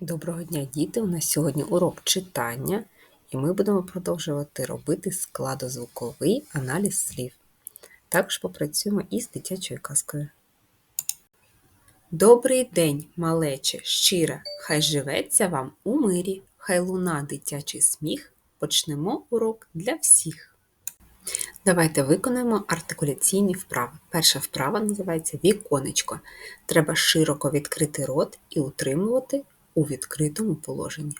Доброго дня, діти! У нас сьогодні урок читання, і ми будемо продовжувати робити складозвуковий аналіз слів. Також попрацюємо із дитячою казкою. Добрий день, малече, щира! Хай живеться вам у мирі, хай луна дитячий сміх. Почнемо урок для всіх. Давайте виконаємо артикуляційні вправи. Перша вправа називається віконечко. Треба широко відкрити рот і утримувати у відкритому положенні.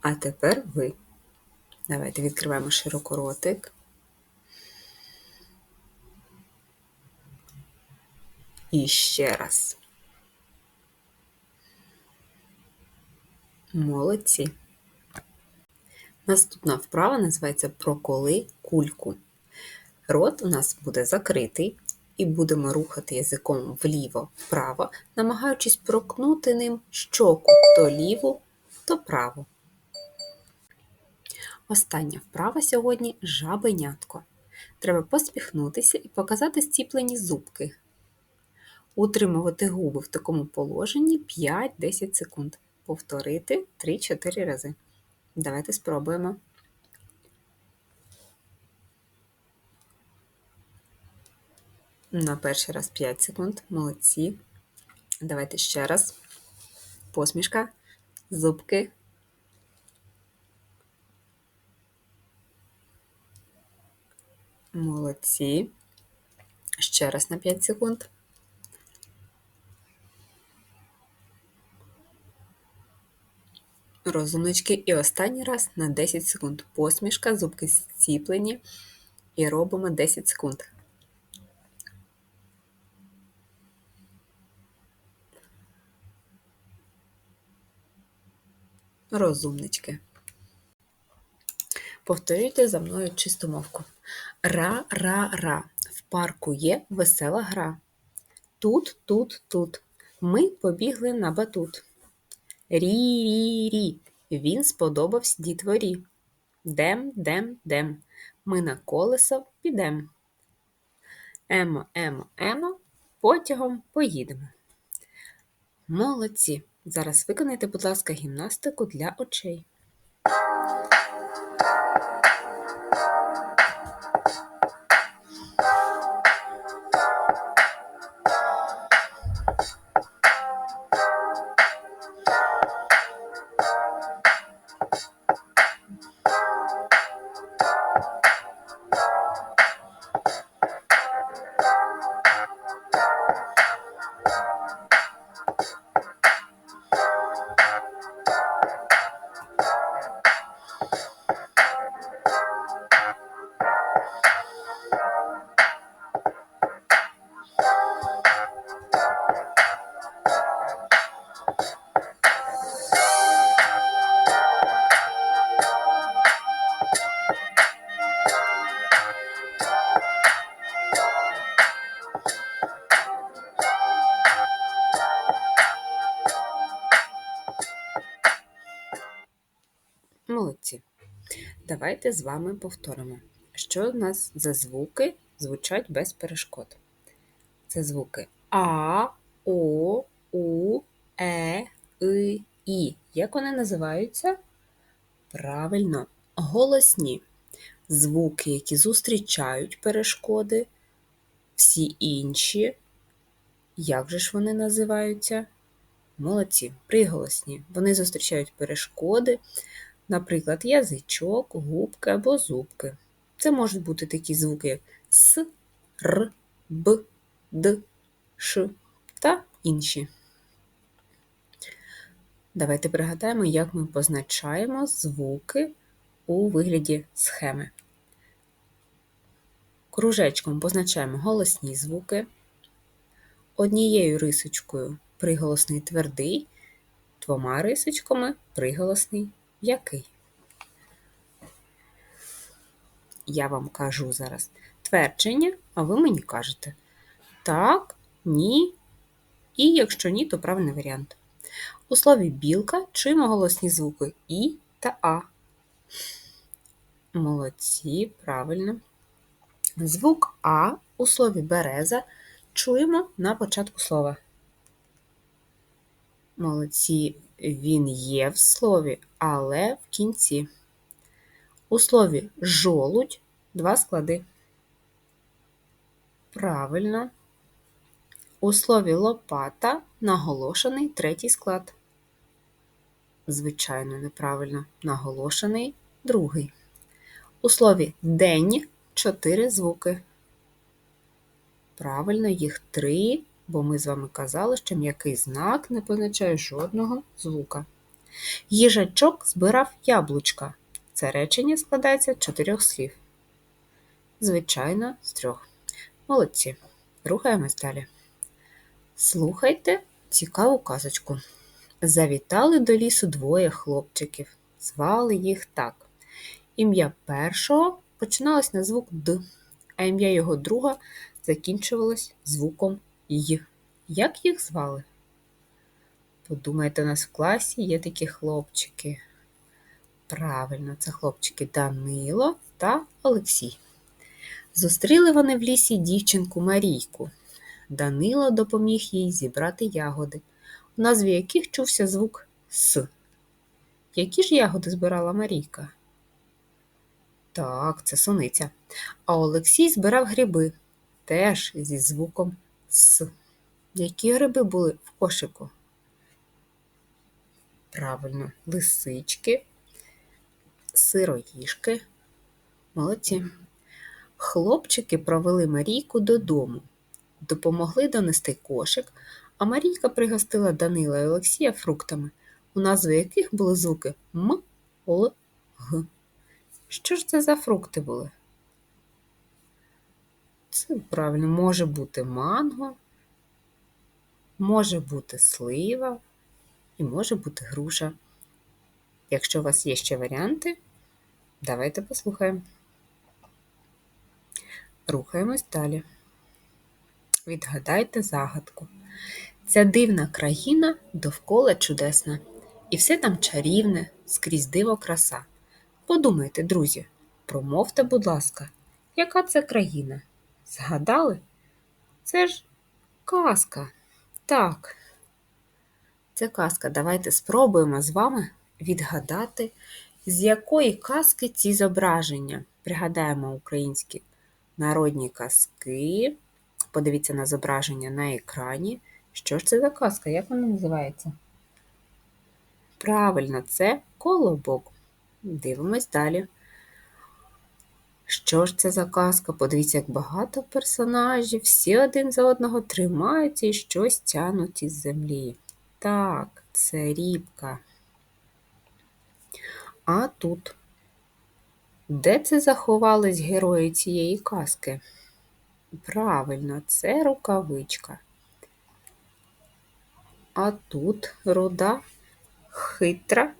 А тепер ви. Давайте відкриваємо широко ротик. І ще раз. Молодці. Наступна вправа називається Проколи кульку. Рот у нас буде закритий, і будемо рухати язиком вліво-вправо, намагаючись прокнути ним щоку то ліву, то праву. Остання вправа сьогодні жабенятко. Треба поспіхнутися і показати стіплені зубки. Утримувати губи в такому положенні 5-10 секунд. Повторити 3-4 рази. Давайте спробуємо. На перший раз 5 секунд. Молодці. Давайте ще раз. Посмішка, зубки. Молодці. Ще раз на 5 секунд. Розумнички. І останній раз на 10 секунд. Посмішка, зубки зціплені. І робимо 10 секунд. Розумнички. Повторюйте за мною чисту мовку. Ра-ра-ра. В парку є весела гра. Тут, тут, тут. Ми побігли на батут. Рі-рі-рі. Він сподобався дітворі. Дем, дем, дем. Ми на колесо підем. Емо, емо, емо, потягом поїдемо. Молодці! Зараз виконайте, будь ласка, гімнастику для очей. Давайте з вами повторимо, що у нас за звуки звучать без перешкод. Це звуки А, О, У, Е, И, І. Як вони називаються? Правильно, голосні. Звуки, які зустрічають перешкоди, всі інші. Як же ж вони називаються? Молодці, приголосні. Вони зустрічають перешкоди, Наприклад, язичок, губки або зубки. Це можуть бути такі звуки, як С, Р, Б, Д, Ш та інші. Давайте пригадаємо, як ми позначаємо звуки у вигляді схеми. Кружечком позначаємо голосні звуки. Однією рисочкою приголосний твердий, двома рисочками приголосний який? Я вам кажу зараз твердження, а ви мені кажете так, ні, і якщо ні, то правильний варіант. У слові білка чуємо голосні звуки І та А. Молодці, правильно. Звук А у слові береза чуємо на початку слова. Молодці, він є в слові, але в кінці. У слові жолудь два склади. Правильно. У слові лопата наголошений третій склад. Звичайно, неправильно. Наголошений другий. У слові день чотири звуки. Правильно, їх три, бо ми з вами казали, що м'який знак не позначає жодного звука. Їжачок збирав яблучка. Це речення складається з чотирьох слів. Звичайно, з трьох. Молодці. Рухаємось далі. Слухайте цікаву казочку. Завітали до лісу двоє хлопчиків. Звали їх так. Ім'я першого починалось на звук Д, а ім'я його друга закінчувалось звуком Й. Як їх звали? Подумайте, у нас в класі є такі хлопчики. Правильно, це хлопчики Данило та Олексій. Зустріли вони в лісі дівчинку Марійку. Данило допоміг їй зібрати ягоди, у назві яких чувся звук С. Які ж ягоди збирала Марійка? Так, це суниця. А Олексій збирав гриби теж зі звуком С. Які гриби були в кошику? Правильно, лисички, сироїшки. Молодці. Хлопчики провели Марійку додому, допомогли донести кошик, а Марійка пригостила Данила і Олексія фруктами, у назві яких були звуки М, Л, Г. Що ж це за фрукти були? Це правильно може бути манго, може бути слива і може бути груша. Якщо у вас є ще варіанти, давайте послухаємо. Рухаємось далі. Відгадайте загадку. Ця дивна країна довкола чудесна, і все там чарівне, скрізь диво краса. Подумайте, друзі, промовте, будь ласка, яка це країна? Згадали? Це ж казка. Так. Це казка. Давайте спробуємо з вами відгадати, з якої казки ці зображення. Пригадаємо українські народні казки. Подивіться на зображення на екрані. Що ж це за казка? Як вона називається? Правильно, це колобок. Дивимось далі. Що ж це за казка? Подивіться, як багато персонажів, всі один за одного тримаються і щось тянуть із землі. Так, це рібка. А тут, де це заховались герої цієї казки? Правильно, це рукавичка. А тут руда хитра.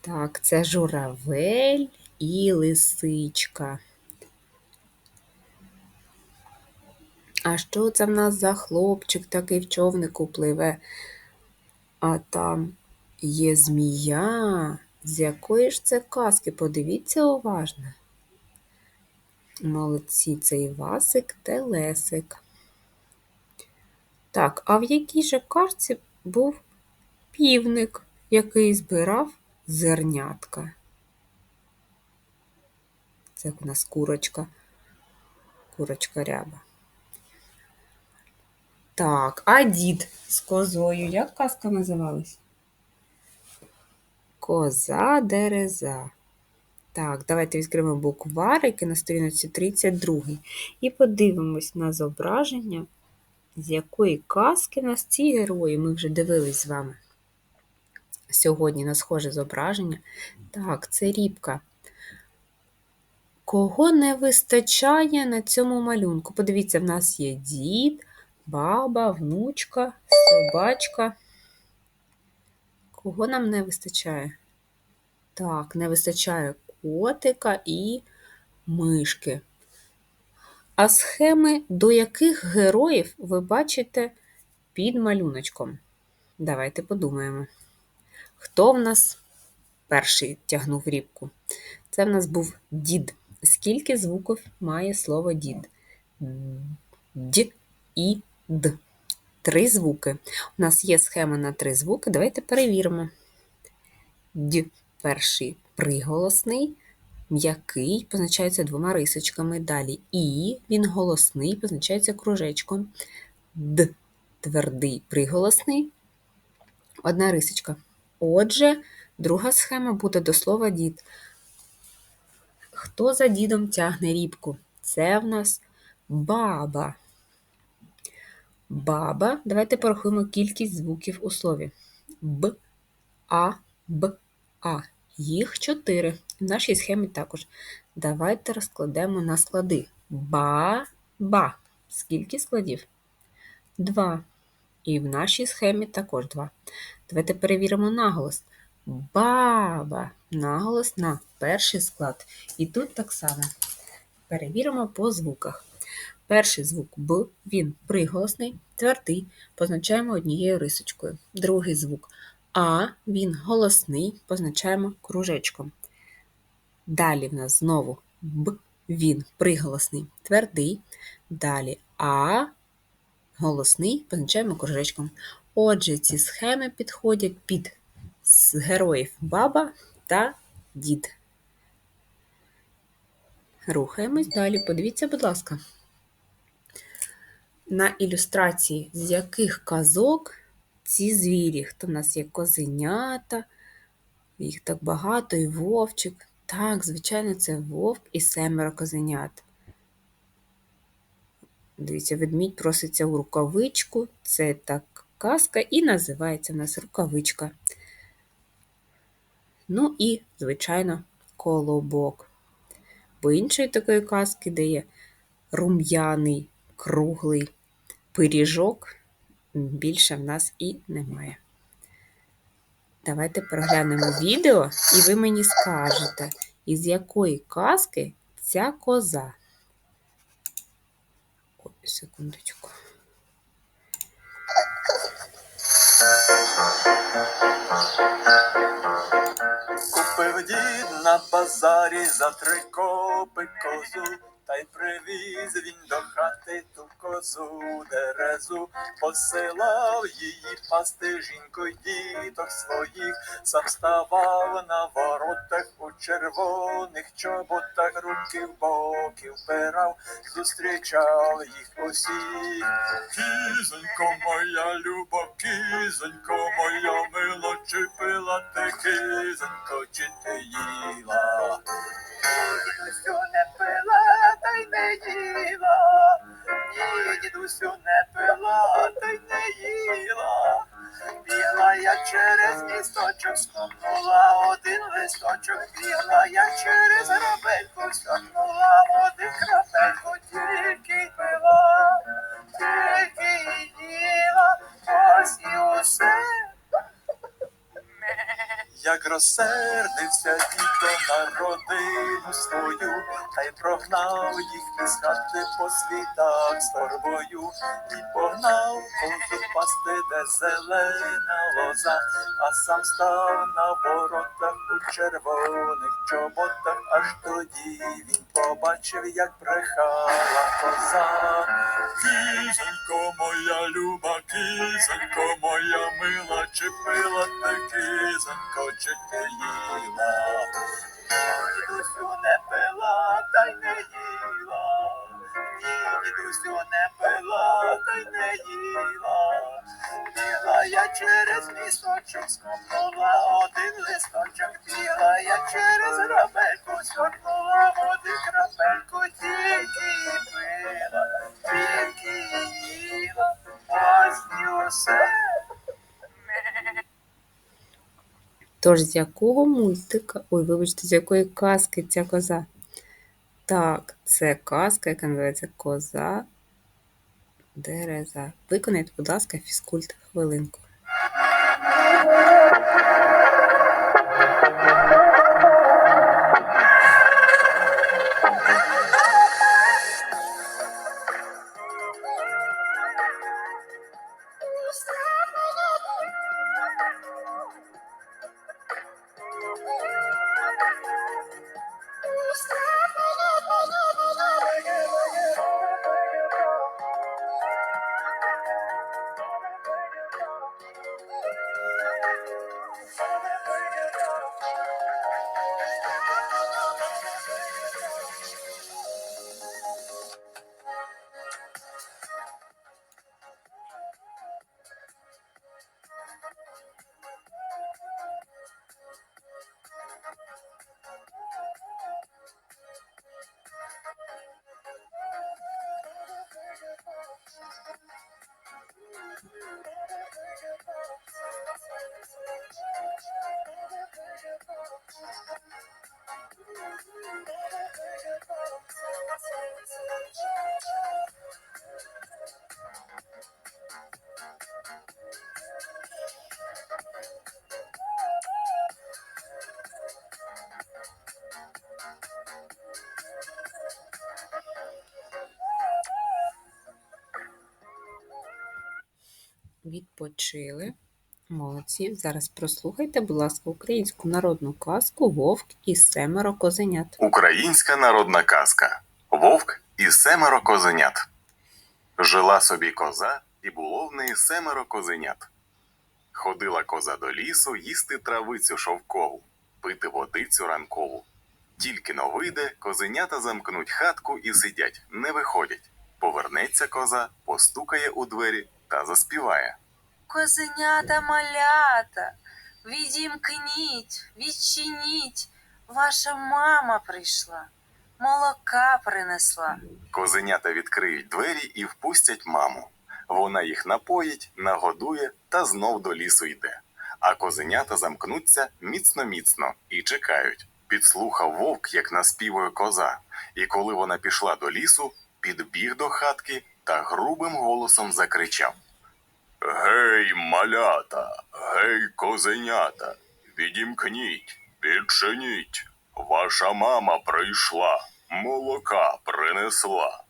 Так, це журавель і лисичка. А що це в нас за хлопчик такий в човнику пливе? А там є змія. З якої ж це казки? Подивіться уважно. Молодці, це Івасик Телесик. Так, а в якій же карці був півник, який збирав зернятка? Це у нас курочка, курочка ряба. Так, а дід з козою. Як казка називалась? Коза дереза. Так, давайте відкриємо букварики на сторінці 32 і подивимось на зображення, з якої казки в нас ці герої. Ми вже дивились з вами. Сьогодні на схоже зображення. Так, це рібка. Кого не вистачає на цьому малюнку? Подивіться, в нас є дід, баба, внучка, собачка. Кого нам не вистачає? Так, не вистачає котика і мишки. А схеми до яких героїв ви бачите під малюночком? Давайте подумаємо. Хто в нас перший тягнув рібку? Це в нас був дід. Скільки звуків має слово дід? д, і, д. Три звуки. У нас є схема на три звуки. Давайте перевіримо. Д перший приголосний, м'який, позначається двома рисочками. Далі І, він голосний, позначається кружечком. Д твердий приголосний, одна рисочка. Отже, друга схема буде до слова дід. Хто за дідом тягне рібку? Це в нас баба. Баба. Давайте порахуємо кількість звуків у слові. Б, А, Б, А. Їх чотири. В нашій схемі також. Давайте розкладемо на склади. Ба-ба. Скільки складів? Два. І в нашій схемі також два. Давайте перевіримо наголос. Баба. Наголос на перший склад. І тут так само. Перевіримо по звуках. Перший звук Б, він приголосний, твердий, позначаємо однією рисочкою. Другий звук А, він голосний, позначаємо кружечком. Далі в нас знову Б, він приголосний, твердий. Далі А, голосний, позначаємо кружечком. Отже, ці схеми підходять під героїв баба та дід. Рухаємось далі. Подивіться, будь ласка на ілюстрації, з яких казок ці звірі. Хто в нас є козенята, їх так багато, і вовчик. Так, звичайно, це вовк і семеро козенят. Дивіться, ведмідь проситься у рукавичку. Це так казка і називається в нас рукавичка. Ну і, звичайно, колобок. Бо іншої такої казки, де є рум'яний, круглий пиріжок більше в нас і немає. Давайте проглянемо відео, і ви мені скажете, із якої казки ця коза. Ой, секундочку. Купив дід на базарі за три копи козу. Та й привіз він до хати ту козу дерезу, посилав її пасти жінку й діток своїх, сам ставав на воротах у червоних чоботах, руки в боки впирав, зустрічав їх усіх. Кізонько моя люба, кізонько моя мила, чи пила ти кізонько, чи ти їла? Не пила, й не їла. Ні, дідусю не пила, та й не їла. Біла я через місточок, скопнула один листочок, біла я через грабельку, скопнула один крапельку, тільки пила, тільки їла, ось і усе. Як розсердився дідо на родину свою, та й прогнав їх із по світах з торбою, і погнав козу пасти, де зелена лоза, а сам став на воротах у червоних чоботах, аж тоді він побачив, як брехала коза. Кізонько моя люба, кізонько моя мила, чи пила ти кізонько, чи ти їла? Дідусю не пила, та й не їла. Ні, дідусю не пила, та й не їла. Біла я через місточок, скопнула один листочок, біла я через грабельку, скопнула води крапельку, тільки і пила, тільки і їла, ось і усе. Тож, з якого мультика, ой, вибачте, з якої казки ця коза? Так, це казка, яка називається Коза Дереза. Виконайте, будь ласка, фізкульт хвилинку. Відпочили. Молодці. Зараз прослухайте, будь ласка, українську народну казку Вовк і семеро козенят. Українська народна казка Вовк і семеро козенят. Жила собі коза, і було в неї семеро козенят. Ходила коза до лісу їсти травицю шовкову, пити водицю ранкову. Тільки но вийде, козенята замкнуть хатку і сидять, не виходять. Повернеться коза, постукає у двері та заспіває. Козенята малята, відімкніть, відчиніть, ваша мама прийшла, молока принесла. Козенята відкриють двері і впустять маму. Вона їх напоїть, нагодує та знов до лісу йде. А козенята замкнуться міцно-міцно і чекають. Підслухав вовк, як наспівує коза, і коли вона пішла до лісу, підбіг до хатки та грубим голосом закричав: Гей, малята, гей, козенята, відімкніть, відчиніть. Ваша мама прийшла, молока принесла.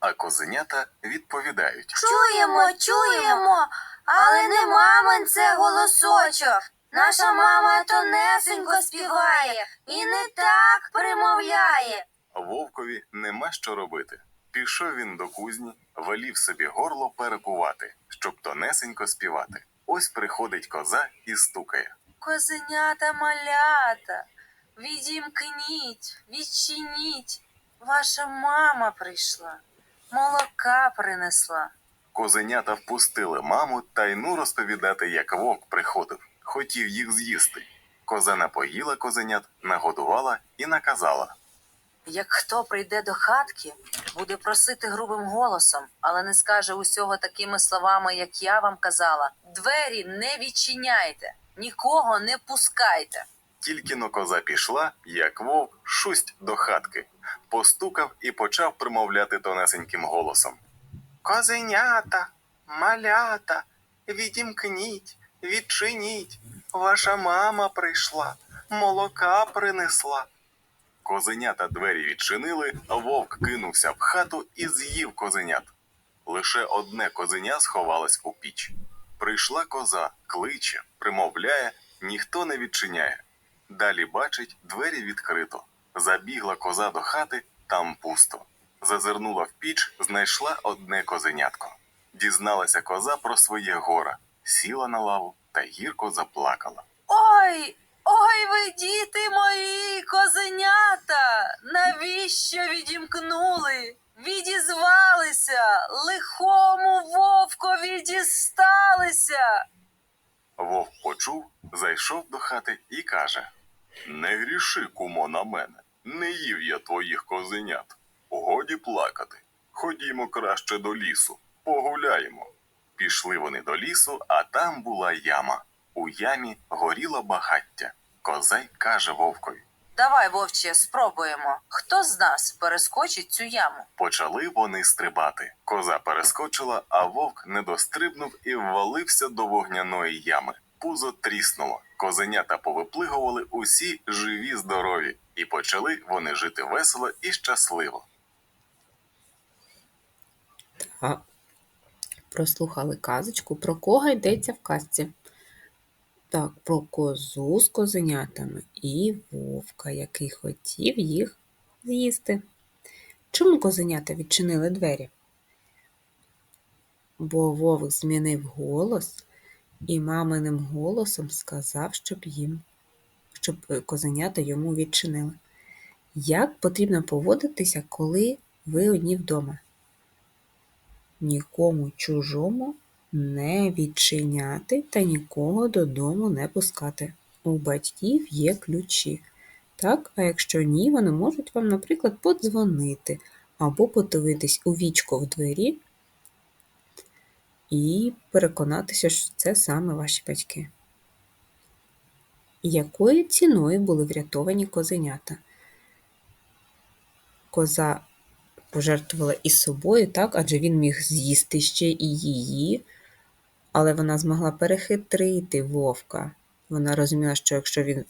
А козенята відповідають: Чуємо, чуємо, але не мамин це голосочок. Наша мама тонесенько співає і не так примовляє. Вовкові нема що робити. Пішов він до кузні, велів собі горло перекувати, щоб тонесенько співати. Ось приходить коза і стукає. Козенята малята, відімкніть, відчиніть, ваша мама прийшла, молока принесла. Козенята впустили маму та й ну розповідати, як вовк приходив, хотів їх з'їсти. Коза напоїла козенят, нагодувала і наказала. Як хто прийде до хатки, буде просити грубим голосом, але не скаже усього такими словами, як я вам казала: двері не відчиняйте, нікого не пускайте. Тільки но коза пішла, як вовк шусть до хатки, постукав і почав примовляти тонесеньким голосом. Козенята, малята, відімкніть, відчиніть. Ваша мама прийшла, молока принесла. Козенята двері відчинили, вовк кинувся в хату і з'їв козенят. Лише одне козеня сховалось у піч. Прийшла коза, кличе, примовляє, ніхто не відчиняє. Далі бачить, двері відкрито. Забігла коза до хати, там пусто. Зазирнула в піч, знайшла одне козенятко. Дізналася коза про своє горе, сіла на лаву та гірко заплакала. Ой, ой, ви діти мої, козенята, навіщо відімкнули? Відізвалися, лихому вовкові дісталися. Вовк почув, зайшов до хати і каже: Не гріши, кумо, на мене, не їв я твоїх козенят. Годі плакати. Ходімо краще до лісу, погуляємо. Пішли вони до лісу, а там була яма. У ямі горіло багаття. Козай каже вовкові. Давай, вовче, спробуємо. Хто з нас перескочить цю яму? Почали вони стрибати. Коза перескочила, а вовк не дострибнув і ввалився до вогняної ями. Пузо тріснуло. Козенята повиплигували усі живі, здорові, і почали вони жити весело і щасливо. Прослухали казочку, про кого йдеться в казці. Так, про козу з козенятами і вовка, який хотів їх з'їсти. Чому козенята відчинили двері? Бо вовк змінив голос і маминим голосом сказав, щоб їм, щоб козенята йому відчинили. Як потрібно поводитися, коли ви одні вдома? Нікому чужому не відчиняти та нікого додому не пускати. У батьків є ключі. Так, а якщо ні, вони можуть вам, наприклад, подзвонити або подивитись у вічко в двері і переконатися, що це саме ваші батьки. Якою ціною були врятовані козенята? Коза пожертвувала і собою, так, адже він міг з'їсти ще і її, але вона змогла перехитрити вовка. Вона розуміла, що якщо він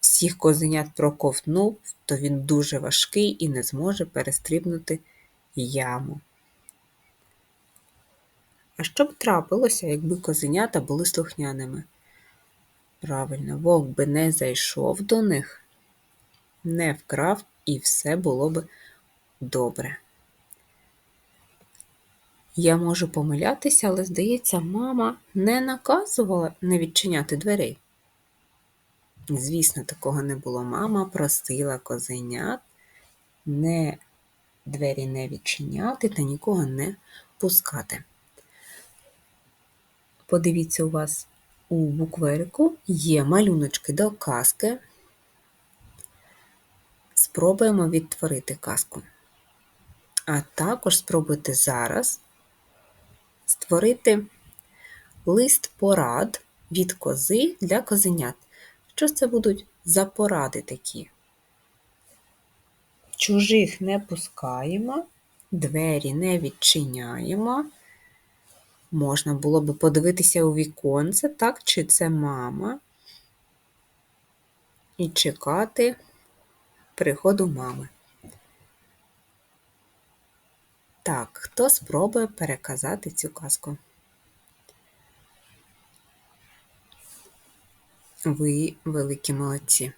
всіх козенят проковтнув, то він дуже важкий і не зможе перестрибнути яму. А що б трапилося, якби козенята були слухняними? Правильно, вовк би не зайшов до них, не вкрав, і все було б добре. Я можу помилятися, але, здається, мама не наказувала не відчиняти дверей. Звісно, такого не було. Мама просила козенят не двері не відчиняти та нікого не пускати. Подивіться, у вас у букверику є малюночки до казки. Спробуємо відтворити казку. А також спробуйте зараз створити лист порад від кози для козенят. Що це будуть за поради такі? Чужих не пускаємо, двері не відчиняємо. Можна було би подивитися у віконце, так, чи це мама, і чекати приходу мами. Так, хто спробує переказати цю казку? Ви великі молодці.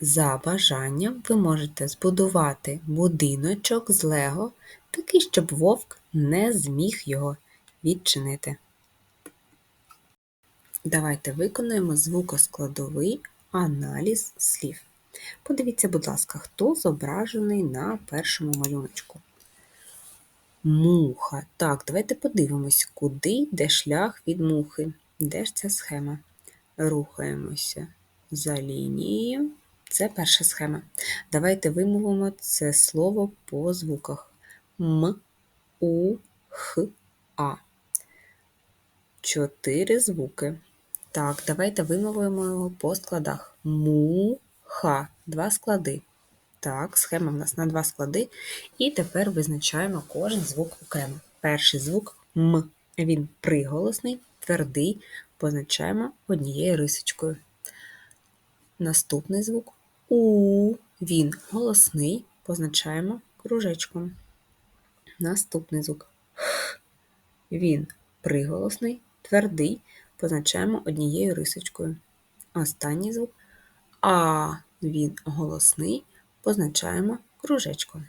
За бажанням ви можете збудувати будиночок з Лего, такий, щоб вовк не зміг його відчинити. Давайте виконаємо звукоскладовий аналіз слів. Подивіться, будь ласка, хто зображений на першому малюночку. Муха. Так, давайте подивимось, куди йде шлях від мухи. Де ж ця схема? Рухаємося за лінією. Це перша схема. Давайте вимовимо це слово по звуках. М, У, Х, А. Чотири звуки. Так, давайте вимовимо його по складах. Муха. Два склади. Так, схема в нас на два склади. І тепер визначаємо кожен звук окремо. Перший звук М. Він приголосний, твердий, позначаємо однією рисочкою. Наступний звук У. Він голосний, позначаємо кружечком. Наступний звук Х. Він приголосний, твердий, позначаємо однією рисочкою. Останній звук А. Він голосний, позначаємо кружечком.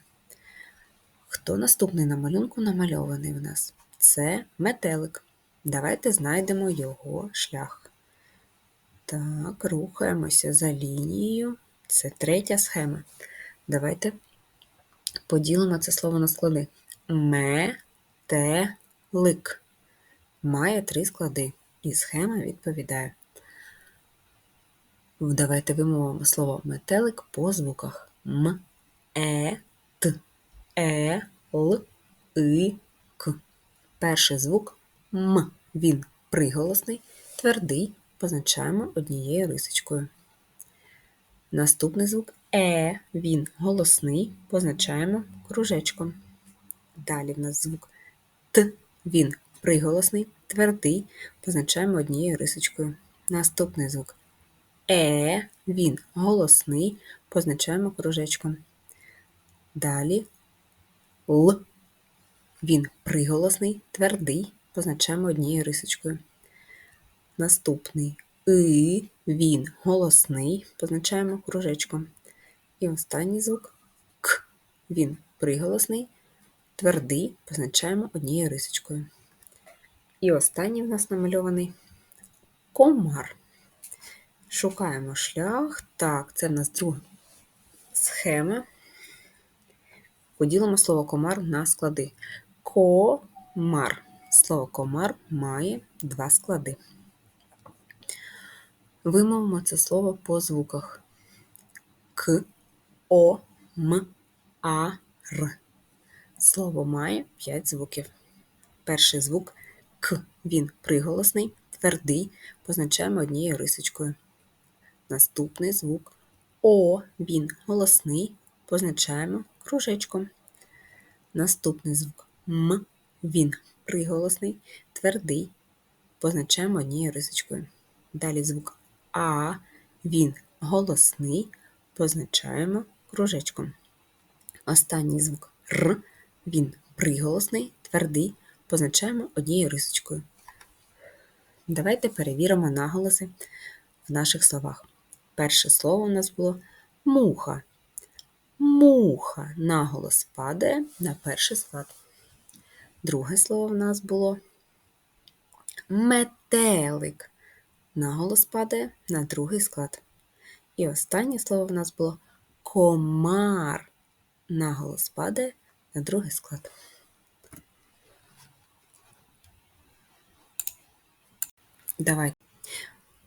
Хто наступний на малюнку намальований в нас? Це метелик. Давайте знайдемо його шлях. Так, рухаємося за лінією. Це третя схема. Давайте поділимо це слово на склади. Метелик. Має три склади. І схема відповідає. Давайте вимовимо слово метелик по звуках М, Е, Т, Е, Л, И, К. Перший звук М. Він приголосний, твердий, позначаємо однією рисочкою. Наступний звук Е. Він голосний, позначаємо кружечком. Далі в нас звук Т. Він приголосний, твердий, позначаємо однією рисочкою. Наступний звук Е. Він голосний, позначаємо кружечком. Далі Л. Він приголосний, твердий, позначаємо однією рисочкою. Наступний И. Він голосний, позначаємо кружечком. І останній звук К. Він приголосний, твердий, позначаємо однією рисочкою. І останній в нас намальований комар. Шукаємо шлях. Так, це в нас друга схема. Поділимо слово комар на склади. Комар. Слово комар має два склади. Вимовимо це слово по звуках К, О, М, А, Р. Слово має п'ять звуків. Перший звук К. Він приголосний, твердий, позначаємо однією рисочкою. Наступний звук О. Він голосний, позначаємо кружечком. Наступний звук М. Він приголосний, твердий, позначаємо однією рисочкою. Далі звук А. Він голосний, позначаємо кружечком. Останній звук Р. Він приголосний, твердий, позначаємо однією рисочкою. Давайте перевіримо наголоси в наших словах. Перше слово у нас було муха. Муха. Наголос падає на перший склад. Друге слово в нас було метелик. Наголос падає на другий склад. І останнє слово в нас було комар. Наголос падає на другий склад. Давайте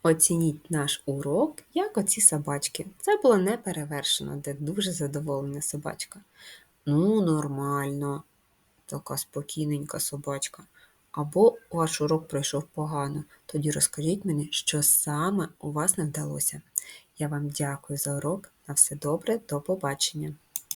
оцініть наш урок, як оці собачки. Це було неперевершено, де дуже задоволена собачка. Ну, нормально, така спокійненька собачка. Або ваш урок пройшов погано. Тоді розкажіть мені, що саме у вас не вдалося. Я вам дякую за урок. На все добре, до побачення.